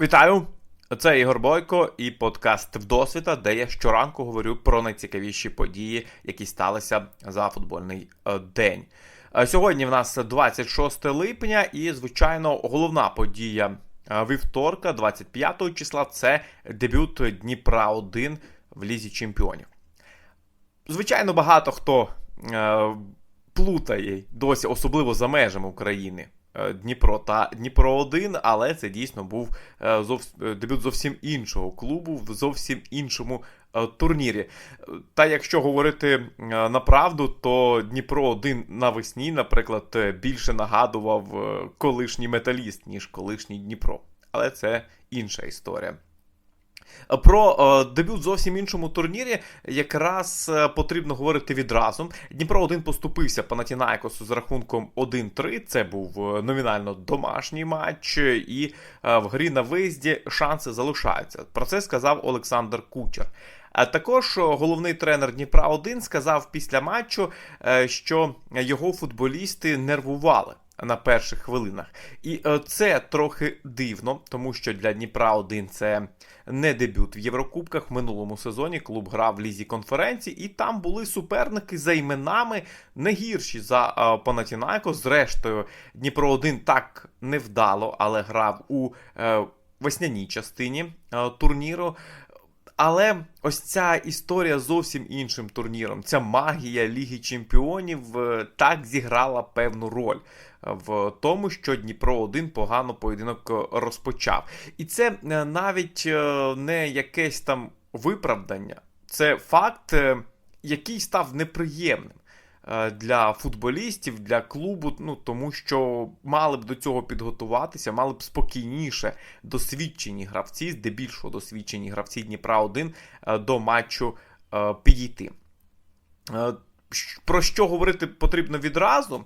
Вітаю! Це Ігор Бойко і подкаст Вдосвіта, де я щоранку говорю про найцікавіші події, які сталися за футбольний е, день. Е, Сьогодні в нас 26 липня, і, звичайно, головна подія е, вівторка, 25 числа, це дебют Дніпра 1 в Лізі Чемпіонів. Звичайно, багато хто плутає досі, особливо за межами України. Е, Дніпро та Дніпро 1 але це дійсно був е, зовс... е, дебют зовсім іншого клубу в зовсім іншому турнірі. Та якщо говорити на правду, то Дніпро 1 навесні, наприклад, більше нагадував колишній металіст, ніж колишній Дніпро. Але це інша історія. Про е, дебют зовсім іншому турнірі якраз е, потрібно говорити відразу. Дніпро 1 поступився Панатінайкосу з рахунком 1-3. Це був е, номінально домашній матч, і в грі на виїзді шанси залишаються. Про це сказав Олександр Кучер. А також головний тренер Дніпра 1 сказав після матчу, що його футболісти нервували на перших хвилинах. І е, це трохи дивно, тому що для Дніпра 1 це не дебют в Єврокубках. В минулому сезоні клуб грав в лізі конференції, і там були суперники за іменами не гірші за е, Панатінайко. Зрештою, Дніпро 1 так невдало, але грав у е, весняній частині турніру. Але ось ця історія зовсім іншим турніром. Ця магія Ліги Чемпіонів е, так зіграла певну роль в тому, що Дніпро 1 погано поєдинок е, розпочав. І це е, навіть е, не якесь там виправдання, це факт, е, який став неприємним. Е, Для футболістів, для клубу, ну тому що мали б до цього підготуватися, мали б спокійніше досвідчені гравці, здебільшого досвідчені гравці Дніпра 1 е, до матчу е, підійти. Про що говорити потрібно відразу?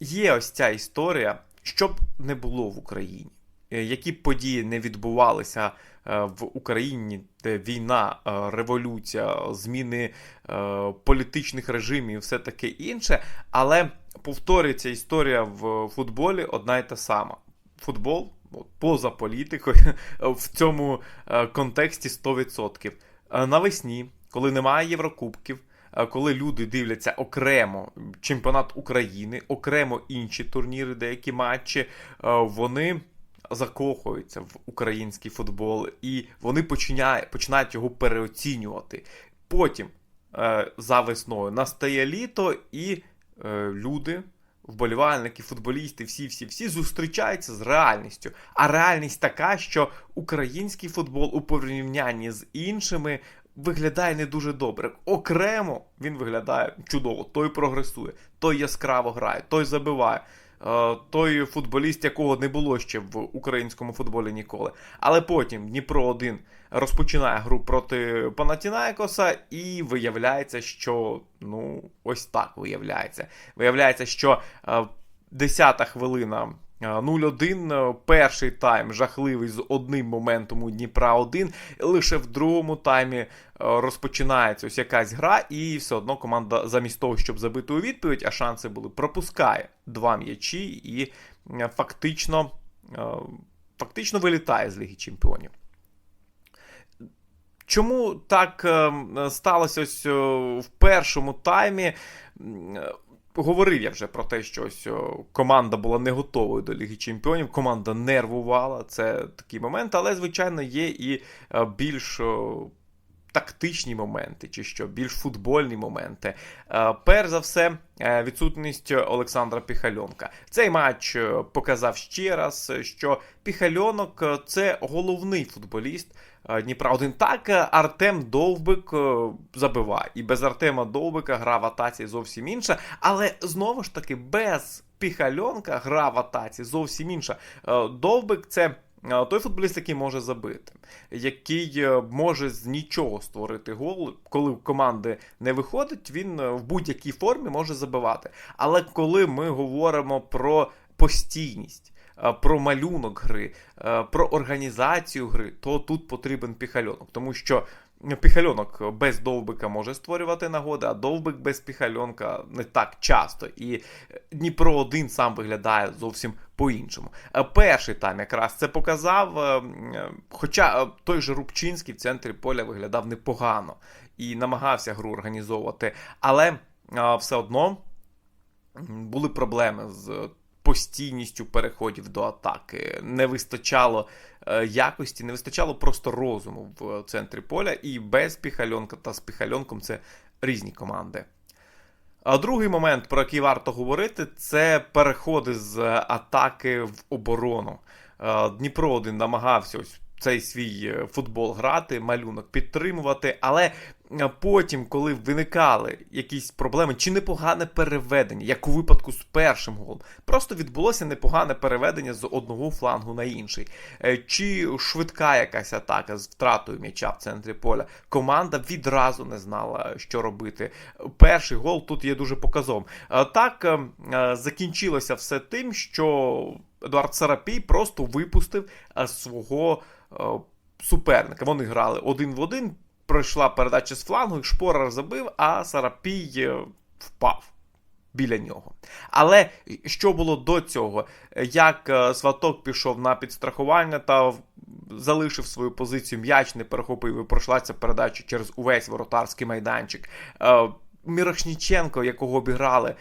Є ось ця історія, що б не було в Україні. Які події не відбувалися в Україні, де війна, е, революція, зміни е, політичних режимів і все таке інше, але повторюється історія в футболі одна і та сама. Футбол поза політикою в цьому е, контексті 100%. Е, Навесні, коли немає Єврокубків, е, коли люди дивляться окремо чемпіонат України, окремо інші турніри, деякі матчі, е, вони закохуються в український футбол і вони починають, починають його переоцінювати. Потім е, за весною настає літо, і е, люди, вболівальники, футболісти, всі, всі, всі зустрічаються з реальністю. А реальність така, що український футбол у порівнянні з іншими виглядає не дуже добре. Окремо він виглядає чудово. Той прогресує, той яскраво грає, той забиває. Е, Той футболіст, якого не було ще в українському футболі ніколи. Але потім Дніпро 1 розпочинає гру проти Панатінайкоса, і виявляється, що ну ось так виявляється. Виявляється, що е, 10-та хвилина. Е, 0-1, е, перший тайм жахливий з одним моментом у Дніпра 1. Лише в другому таймі е, розпочинається ось якась гра, і все одно команда замість того, щоб забити у відповідь, а шанси були, пропускає два м'ячі і е, фактично, фактично вилітає з Ліги Чемпіонів. Чому так е, сталося ось в першому таймі? Говорив я вже про те, що ось команда була не готовою до Ліги Чемпіонів, команда нервувала. Це такий момент, але, звичайно, є і е, більш тактичні моменти, чи що, більш футбольні моменти. Е, Перш за все, е, відсутність Олександра Піхальонка. Цей матч е, показав ще раз, що Піхальонок це головний футболіст. Дніпра 1 так, Артем Довбик забиває. І без Артема Довбика гра в атаці зовсім інша. Але знову ж таки, без Піхальонка гра в атаці зовсім інша. Довбик це. Той футболіст, який може забити, який е, може з нічого створити гол, коли в команди не виходить, він е, в будь-якій формі може забивати. Але коли ми говоримо про постійність, е, про малюнок гри, про організацію гри, то тут потрібен піхальонок, тому що Піхальонок без довбика може створювати нагоди, а довбик без піхальонка не так часто. І Дніпро 1 сам виглядає зовсім по-іншому. Е, перший тайм якраз це показав. е, Хоча е, той же Рубчинський в центрі поля виглядав непогано і намагався гру організовувати, але все одно були проблеми з постійністю переходів до атаки. Не вистачало якості, не вистачало просто розуму в центрі поля, і без піхальонка та з піхальонком це різні команди. А другий момент, про який варто говорити, це переходи з атаки в оборону. Е, Дніпро один намагався ось цей свій е, футбол грати, малюнок підтримувати, але е, потім, коли виникали якісь проблеми, чи непогане переведення, як у випадку з першим голом, просто відбулося непогане переведення з одного флангу на інший, Е, чи швидка якась атака з втратою м'яча в центрі поля. Команда відразу не знала, що робити. Перший гол тут є дуже показовим. Е, Так е, е, закінчилося все тим, що Едуард Сарапій просто випустив свого суперника. Вони грали один в один. Пройшла передача з флангу, і Шпорар забив, а Сарапій е, впав біля нього. Але що було до цього? Як е, Сваток пішов на підстрахування та залишив свою позицію, м'яч не перехопив і пройшла ця передача через увесь воротарський майданчик. Е, Мірошніченко, якого обіграли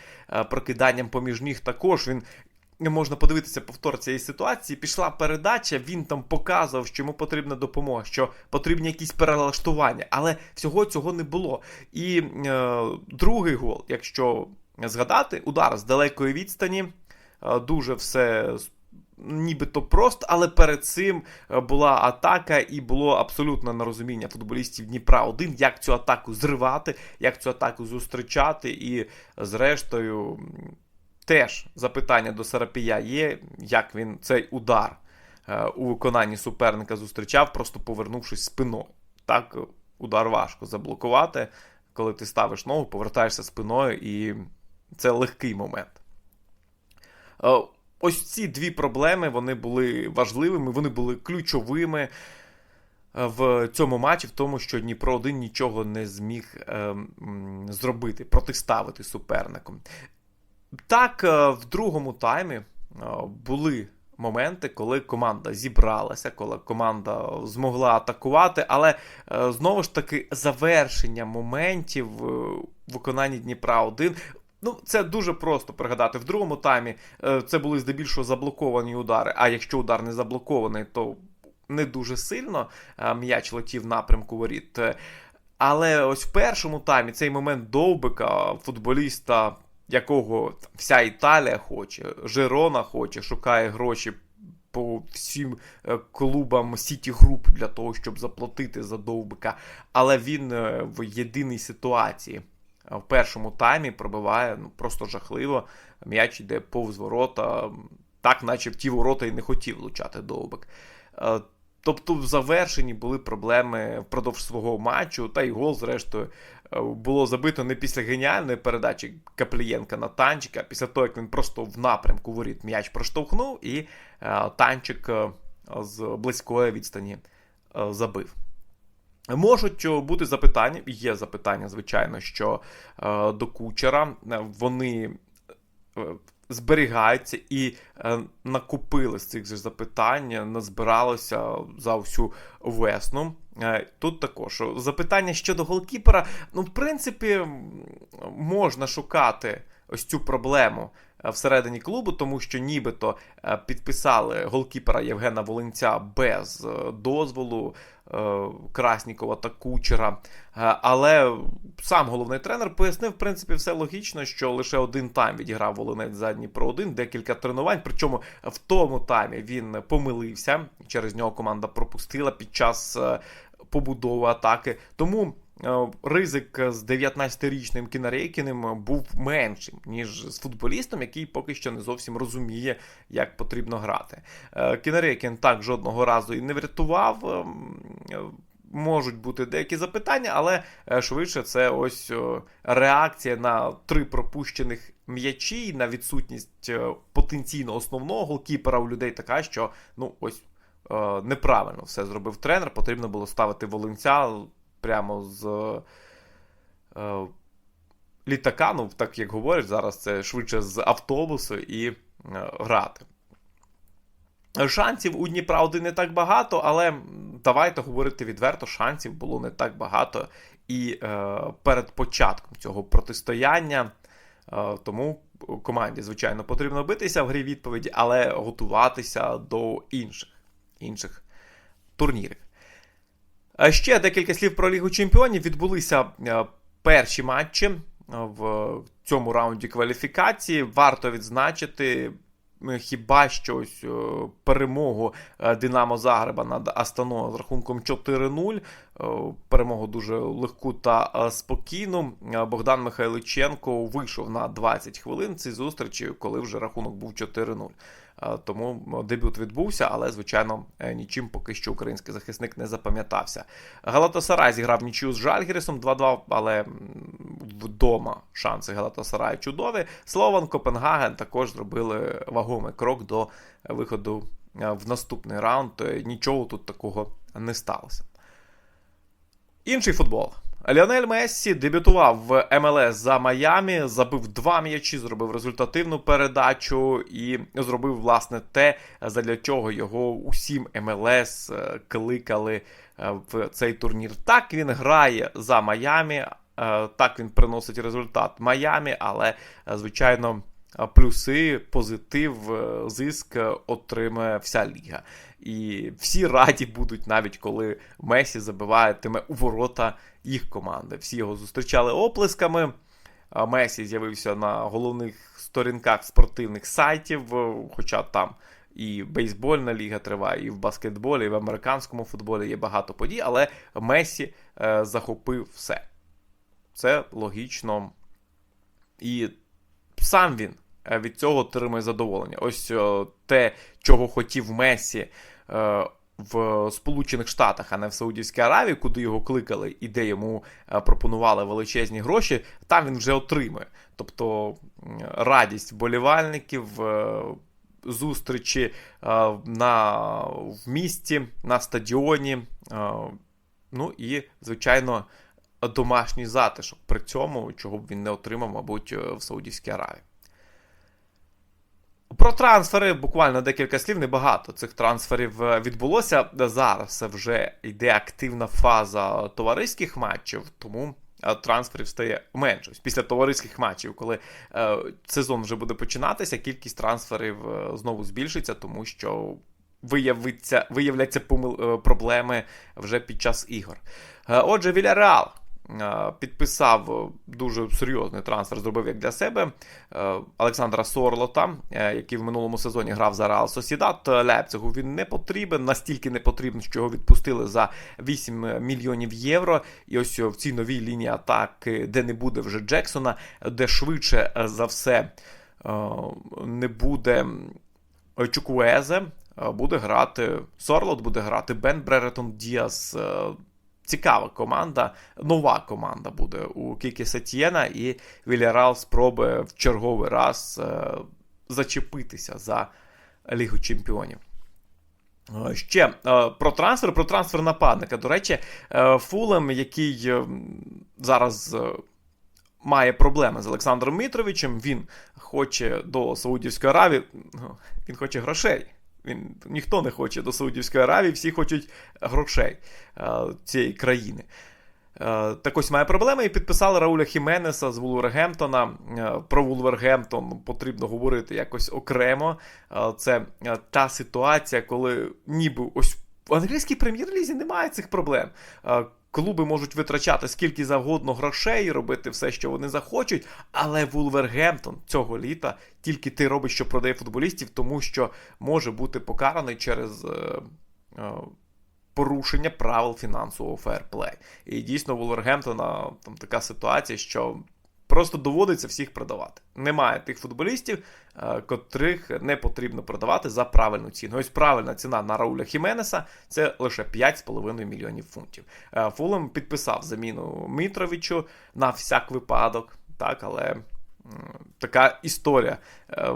прокиданням поміж ніг, також він. Можна подивитися повтор цієї ситуації. Пішла передача, він там показував, що йому потрібна допомога, що потрібні якісь перелаштування, але всього цього не було. І е, другий гол, якщо згадати, удар з далекої відстані, е, дуже все нібито просто, але перед цим е, була атака, і було абсолютно нерозуміння футболістів Дніпра 1 як цю атаку зривати, як цю атаку зустрічати, і зрештою. Теж запитання до Сарапія є, як він цей удар е, у виконанні суперника зустрічав, просто повернувшись спиною. Так, удар важко заблокувати, коли ти ставиш ногу, повертаєшся спиною, і це легкий момент. Е, Ось ці дві проблеми вони були важливими, вони були ключовими е, в цьому матчі, в тому, що Дніпро 1 нічого не зміг е, м, зробити, протиставити суперником. Так, е, в другому таймі е, були моменти, коли команда зібралася, коли команда змогла атакувати, але е, знову ж таки завершення моментів в виконанні Дніпра 1 Ну, це дуже просто пригадати. В другому таймі це були здебільшого заблоковані удари. А якщо удар не заблокований, то не дуже сильно м'яч летів напрямку воріт. Але ось в першому таймі цей момент довбика, футболіста, якого вся Італія хоче, Жерона хоче, шукає гроші по всім е, клубам Сіті Груп для того, щоб заплатити за довбика. Але він е, в єдиній ситуації е, в першому таймі пробиває ну, просто жахливо. М'яч йде повз ворота, так, наче в ті ворота і не хотів влучати довбик. Тобто в завершенні були проблеми впродовж свого матчу, та й гол, зрештою, було забито не після геніальної передачі Каплієнка на танчика, а після того, як він просто в напрямку воріт м'яч проштовхнув, і е, танчик е, з близької відстані е, забив. Можуть бути запитання, є запитання, звичайно, що до кучера вони зберігаються і е, накупили з цих же запитань, назбиралося за всю весну. Е, Тут також запитання щодо голкіпера. Ну, в принципі, можна шукати ось цю проблему всередині клубу, тому що нібито е, підписали голкіпера Євгена Волинця без е, дозволу е, Краснікова та Кучера. Е, Але сам головний тренер пояснив, в принципі, все логічно, що лише один тайм відіграв Волинець за Дніпро 1, декілька тренувань. Причому в тому таймі він помилився. Через нього команда пропустила під час е, побудови атаки. Тому е, ризик з 19-річним Кінарейкіним був меншим, ніж з футболістом, який поки що не зовсім розуміє, як потрібно грати. Е, Кінарейкін так жодного разу і не врятував. е, Можуть бути деякі запитання, але е, швидше це ось е, реакція на три пропущених м'ячі, на відсутність е, потенційно основного голкіпера у людей така, що ну ось е, неправильно все зробив тренер. Потрібно було ставити волинця. Прямо з е, літака, ну так як говорять, зараз це швидше з автобусу і е, грати. Шансів у Дніпра один не так багато, але давайте говорити відверто, шансів було не так багато і е, перед початком цього протистояння. Е, тому команді, звичайно, потрібно битися в грі відповіді, але готуватися до інших інших турнірів. Ще декілька слів про Лігу Чемпіонів. Відбулися е, перші матчі в цьому раунді кваліфікації. Варто відзначити хіба щось перемогу е, Динамо Загреба над Астаною з рахунком 4-0. Е, перемогу дуже легку та е, спокійну. Богдан Михайличенко вийшов на 20 хвилин цієї зустрічі, коли вже рахунок був 4-0. Тому дебют відбувся, але, звичайно, нічим поки що український захисник не запам'ятався. Галатасарай зіграв нічию з Жальгірісом 2-2, але вдома шанси Галатасараю чудові. Слован Копенгаген також зробили вагомий крок до виходу в наступний раунд. Нічого тут такого не сталося. Інший футбол. Ліонель Мессі дебютував в МЛС за Майамі, забив два м'ячі, зробив результативну передачу і зробив власне те, задля чого його усім МЛС е, кликали е, в цей турнір. Так він грає за Майамі, е, так він приносить результат Майамі, але звичайно. Плюси, позитив, зиск отримує вся ліга. І всі раді будуть, навіть коли Месі забиватиме у ворота їх команди. Всі його зустрічали оплесками. Месі з'явився на головних сторінках спортивних сайтів, хоча там і бейсбольна ліга триває, і в баскетболі, і в американському футболі є багато подій, але Месі е, захопив все. Це логічно. І сам він е, від цього отримує задоволення. Ось те, чого хотів Месі. Е, в Сполучених Штатах, а не в Саудівській Аравії, куди його кликали і де йому е, пропонували величезні гроші, там він вже отримує. Тобто радість болівальників, е, зустрічі на, в місті, на стадіоні. Ну і, звичайно, домашній затишок при цьому, чого б він не отримав, мабуть, в Саудівській Аравії. Про трансфери буквально декілька слів, небагато цих трансферів е, відбулося. Зараз вже йде активна фаза товариських матчів, тому е, трансферів стає менше. Після товариських матчів, коли е, сезон вже буде починатися, кількість трансферів знову збільшиться, тому що виявиться, виявляться помил, проблеми вже під час ігор. Отже, Віляреал. Е, підписав дуже серйозний трансфер, зробив як для себе е, Олександра Сорлота, е, який в минулому сезоні грав за Реал Сосідат Лейпцигу. Він не потрібен, настільки не потрібен, що його відпустили за 8 мільйонів євро. І ось в цій новій лінії атаки, де не буде вже Джексона, де швидше за все не буде Чукуезе, буде грати Сорлот, буде грати Бен Бреретон Діас цікава команда, нова команда буде у Кікі Сетєна, і Вільярал спробує в черговий раз е, зачепитися за Лігу Чемпіонів. Е, ще е, про трансфер, про трансфер нападника. До речі, Фулем, який зараз має проблеми з Олександром Мітровичем, він хоче до Саудівської Аравії, ну, він хоче грошей. Він ніхто не хоче до Саудівської Аравії, всі хочуть грошей е, цієї країни. Е, так ось має проблеми і підписали Рауля Хіменеса з Вулвергемптона. Е, про Вулвергемптон потрібно говорити якось окремо. Е, це та ситуація, коли ніби ось в англійській прем'єр-лізі немає цих проблем. Клуби можуть витрачати скільки завгодно грошей, робити все, що вони захочуть. Але Вулвергемптон цього літа тільки ти робиш, що продає футболістів, тому що може бути покараний через. Е, е, Порушення правил фінансового фейерплей. І дійсно, у Вулвергемптона там така ситуація, що Просто доводиться всіх продавати. Немає тих футболістів, е, котрих не потрібно продавати за правильну ціну. Ось правильна ціна на Рауля Хіменеса це лише 5,5 мільйонів фунтів. Е, Фулем підписав заміну Мітровичу на всяк випадок, так, але така історія. Е,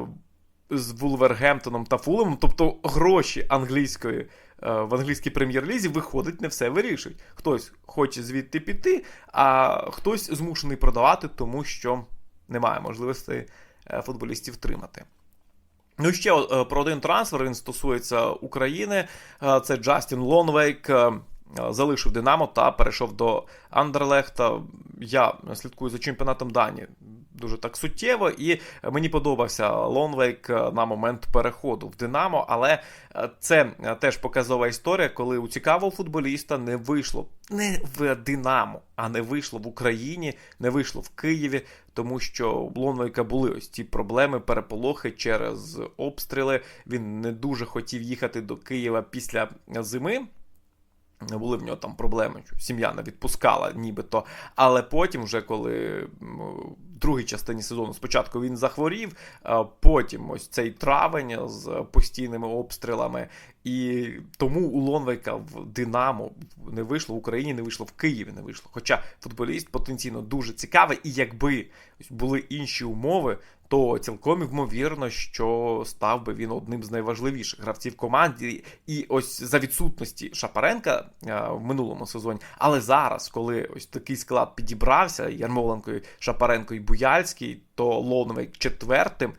з Вулвергемптоном та Фулемом, тобто гроші англійської в англійській прем'єр-лізі, виходить, не все вирішують. Хтось хоче звідти піти, а хтось змушений продавати, тому що немає можливості е, футболістів тримати. Ну ще е, про один трансфер він стосується України. Е, Це Джастін Лонвейк. е, Залишив Динамо та перейшов до Андерлехта. Я слідкую за чемпіонатом Данії дуже так суттєво, і мені подобався Лонвейк на момент переходу в Динамо. Але е, це е, теж показова історія, коли у цікавого футболіста не вийшло не в Динамо, а не вийшло в Україні, не вийшло в Києві, тому що у Лонвейка були ось ці проблеми, переполохи через обстріли. Він не дуже хотів їхати до Києва після зими. Були в нього там проблеми, що сім'я не відпускала, нібито. Але потім, вже коли другій частині сезону спочатку він захворів, потім ось цей травень з постійними обстрілами. І тому у Лонвейка в Динамо не вийшло в Україні, не вийшло в Києві, не вийшло. Хоча футболіст потенційно дуже цікавий, і якби були інші умови, то цілком ймовірно, що став би він одним з найважливіших гравців команді. І ось за відсутності Шапаренка е, в минулому сезоні. Але зараз, коли ось такий склад підібрався Ярмоленко, Шапаренко і Буяльський, то Лоновик четвертим.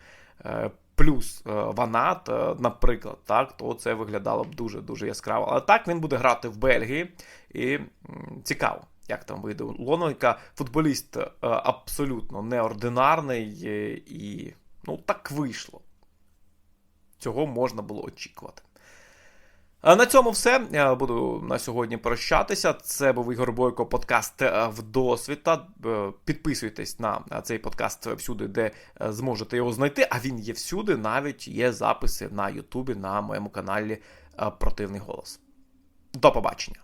е, Плюс е, Ванат, е, наприклад, так, то це виглядало б дуже дуже яскраво. Але так він буде грати в Бельгії, і цікаво, як там вийде Лоновика. Футболіст абсолютно неординарний, і ну так вийшло. Цього можна було очікувати. На цьому все. Я буду на сьогодні прощатися. Це був Ігор Бойко, подкаст в вдосвіта. Е, Підписуйтесь на цей подкаст всюди, де е, зможете його знайти. А він є всюди. Навіть є записи на Ютубі на моєму каналі е, Противний голос. До побачення.